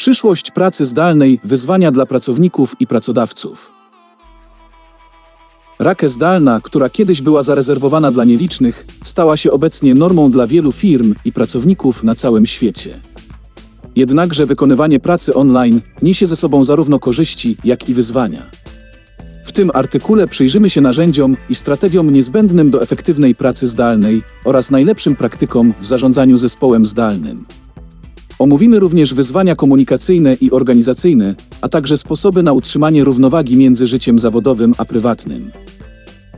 Przyszłość pracy zdalnej, wyzwania dla pracowników i pracodawców. Rakę zdalna, która kiedyś była zarezerwowana dla nielicznych, stała się obecnie normą dla wielu firm i pracowników na całym świecie. Jednakże wykonywanie pracy online niesie ze sobą zarówno korzyści, jak i wyzwania. W tym artykule przyjrzymy się narzędziom i strategiom niezbędnym do efektywnej pracy zdalnej oraz najlepszym praktykom w zarządzaniu zespołem zdalnym. Omówimy również wyzwania komunikacyjne i organizacyjne, a także sposoby na utrzymanie równowagi między życiem zawodowym a prywatnym.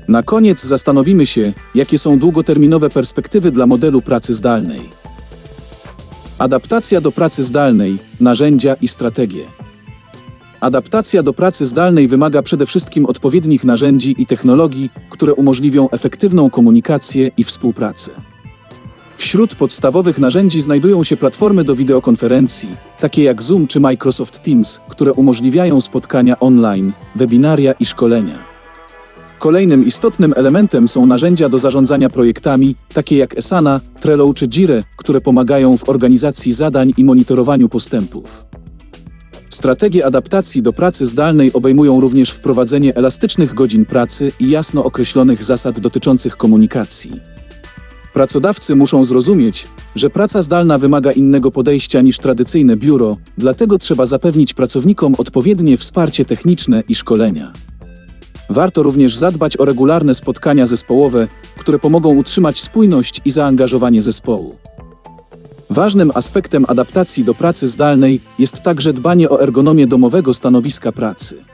Na koniec zastanowimy się, jakie są długoterminowe perspektywy dla modelu pracy zdalnej. Adaptacja do pracy zdalnej, narzędzia i strategie. Adaptacja do pracy zdalnej wymaga przede wszystkim odpowiednich narzędzi i technologii, które umożliwią efektywną komunikację i współpracę. Wśród podstawowych narzędzi znajdują się platformy do wideokonferencji, takie jak Zoom czy Microsoft Teams, które umożliwiają spotkania online, webinaria i szkolenia. Kolejnym istotnym elementem są narzędzia do zarządzania projektami, takie jak Asana, Trello czy Jira, które pomagają w organizacji zadań i monitorowaniu postępów. Strategie adaptacji do pracy zdalnej obejmują również wprowadzenie elastycznych godzin pracy i jasno określonych zasad dotyczących komunikacji. Pracodawcy muszą zrozumieć, że praca zdalna wymaga innego podejścia niż tradycyjne biuro, dlatego trzeba zapewnić pracownikom odpowiednie wsparcie techniczne i szkolenia. Warto również zadbać o regularne spotkania zespołowe, które pomogą utrzymać spójność i zaangażowanie zespołu. Ważnym aspektem adaptacji do pracy zdalnej jest także dbanie o ergonomię domowego stanowiska pracy.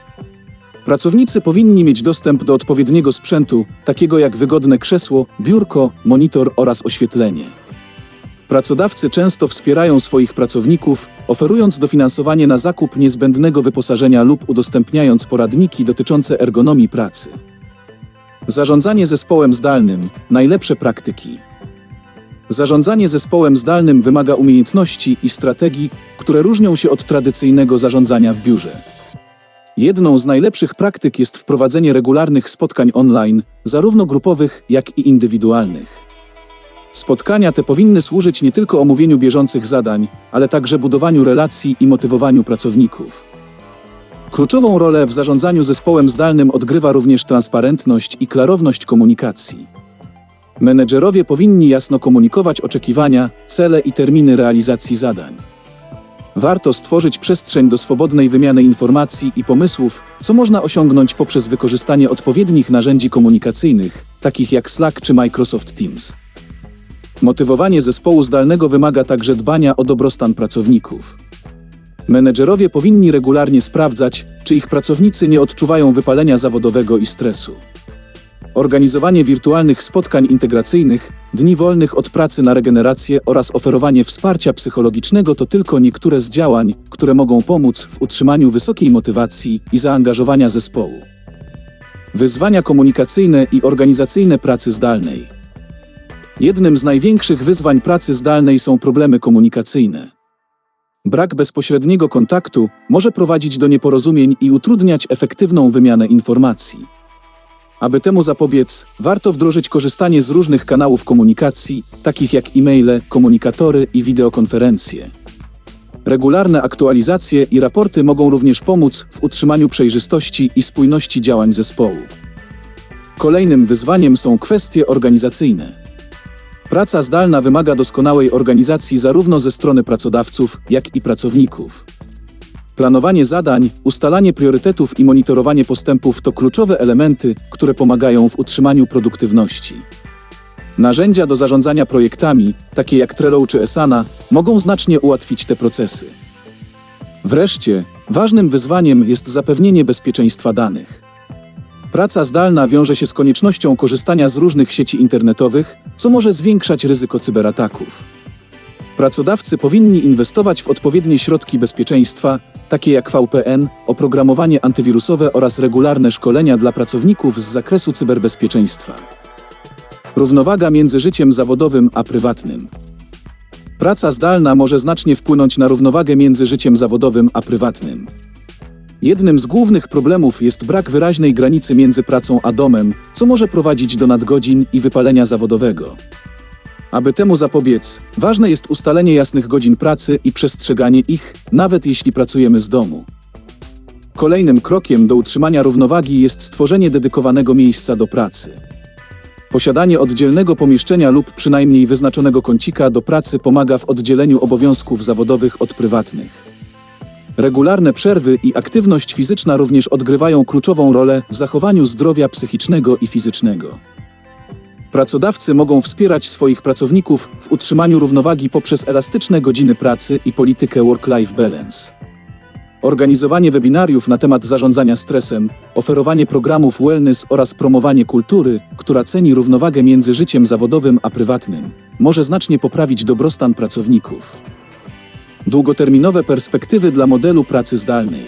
Pracownicy powinni mieć dostęp do odpowiedniego sprzętu, takiego jak wygodne krzesło, biurko, monitor oraz oświetlenie. Pracodawcy często wspierają swoich pracowników, oferując dofinansowanie na zakup niezbędnego wyposażenia lub udostępniając poradniki dotyczące ergonomii pracy. Zarządzanie zespołem zdalnym najlepsze praktyki. Zarządzanie zespołem zdalnym wymaga umiejętności i strategii, które różnią się od tradycyjnego zarządzania w biurze. Jedną z najlepszych praktyk jest wprowadzenie regularnych spotkań online, zarówno grupowych, jak i indywidualnych. Spotkania te powinny służyć nie tylko omówieniu bieżących zadań, ale także budowaniu relacji i motywowaniu pracowników. Kluczową rolę w zarządzaniu zespołem zdalnym odgrywa również transparentność i klarowność komunikacji. Menedżerowie powinni jasno komunikować oczekiwania, cele i terminy realizacji zadań. Warto stworzyć przestrzeń do swobodnej wymiany informacji i pomysłów, co można osiągnąć poprzez wykorzystanie odpowiednich narzędzi komunikacyjnych, takich jak Slack czy Microsoft Teams. Motywowanie zespołu zdalnego wymaga także dbania o dobrostan pracowników. Menedżerowie powinni regularnie sprawdzać, czy ich pracownicy nie odczuwają wypalenia zawodowego i stresu. Organizowanie wirtualnych spotkań integracyjnych, dni wolnych od pracy na regenerację oraz oferowanie wsparcia psychologicznego to tylko niektóre z działań, które mogą pomóc w utrzymaniu wysokiej motywacji i zaangażowania zespołu. Wyzwania komunikacyjne i organizacyjne pracy zdalnej. Jednym z największych wyzwań pracy zdalnej są problemy komunikacyjne. Brak bezpośredniego kontaktu może prowadzić do nieporozumień i utrudniać efektywną wymianę informacji. Aby temu zapobiec, warto wdrożyć korzystanie z różnych kanałów komunikacji, takich jak e-maile, komunikatory i wideokonferencje. Regularne aktualizacje i raporty mogą również pomóc w utrzymaniu przejrzystości i spójności działań zespołu. Kolejnym wyzwaniem są kwestie organizacyjne. Praca zdalna wymaga doskonałej organizacji zarówno ze strony pracodawców, jak i pracowników. Planowanie zadań, ustalanie priorytetów i monitorowanie postępów to kluczowe elementy, które pomagają w utrzymaniu produktywności. Narzędzia do zarządzania projektami, takie jak Trello czy Asana, mogą znacznie ułatwić te procesy. Wreszcie, ważnym wyzwaniem jest zapewnienie bezpieczeństwa danych. Praca zdalna wiąże się z koniecznością korzystania z różnych sieci internetowych, co może zwiększać ryzyko cyberataków. Pracodawcy powinni inwestować w odpowiednie środki bezpieczeństwa, takie jak VPN, oprogramowanie antywirusowe oraz regularne szkolenia dla pracowników z zakresu cyberbezpieczeństwa. Równowaga między życiem zawodowym a prywatnym. Praca zdalna może znacznie wpłynąć na równowagę między życiem zawodowym a prywatnym. Jednym z głównych problemów jest brak wyraźnej granicy między pracą a domem, co może prowadzić do nadgodzin i wypalenia zawodowego. Aby temu zapobiec, ważne jest ustalenie jasnych godzin pracy i przestrzeganie ich, nawet jeśli pracujemy z domu. Kolejnym krokiem do utrzymania równowagi jest stworzenie dedykowanego miejsca do pracy. Posiadanie oddzielnego pomieszczenia lub przynajmniej wyznaczonego kącika do pracy pomaga w oddzieleniu obowiązków zawodowych od prywatnych. Regularne przerwy i aktywność fizyczna również odgrywają kluczową rolę w zachowaniu zdrowia psychicznego i fizycznego. Pracodawcy mogą wspierać swoich pracowników w utrzymaniu równowagi poprzez elastyczne godziny pracy i politykę work-life balance. Organizowanie webinariów na temat zarządzania stresem, oferowanie programów wellness oraz promowanie kultury, która ceni równowagę między życiem zawodowym a prywatnym, może znacznie poprawić dobrostan pracowników. Długoterminowe perspektywy dla modelu pracy zdalnej.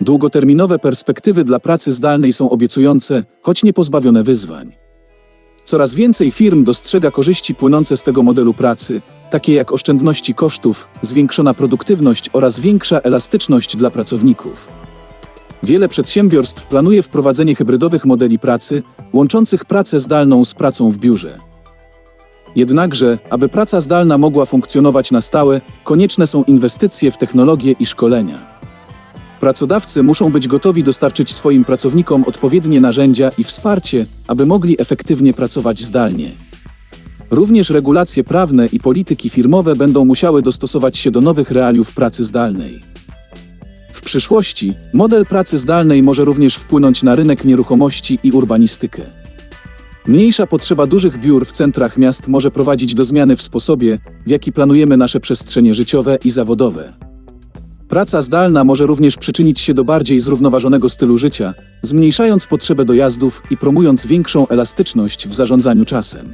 Długoterminowe perspektywy dla pracy zdalnej są obiecujące, choć nie pozbawione wyzwań. Coraz więcej firm dostrzega korzyści płynące z tego modelu pracy, takie jak oszczędności kosztów, zwiększona produktywność oraz większa elastyczność dla pracowników. Wiele przedsiębiorstw planuje wprowadzenie hybrydowych modeli pracy, łączących pracę zdalną z pracą w biurze. Jednakże, aby praca zdalna mogła funkcjonować na stałe, konieczne są inwestycje w technologię i szkolenia. Pracodawcy muszą być gotowi dostarczyć swoim pracownikom odpowiednie narzędzia i wsparcie, aby mogli efektywnie pracować zdalnie. Również regulacje prawne i polityki firmowe będą musiały dostosować się do nowych realiów pracy zdalnej. W przyszłości model pracy zdalnej może również wpłynąć na rynek nieruchomości i urbanistykę. Mniejsza potrzeba dużych biur w centrach miast może prowadzić do zmiany w sposobie, w jaki planujemy nasze przestrzenie życiowe i zawodowe. Praca zdalna może również przyczynić się do bardziej zrównoważonego stylu życia, zmniejszając potrzebę dojazdów i promując większą elastyczność w zarządzaniu czasem.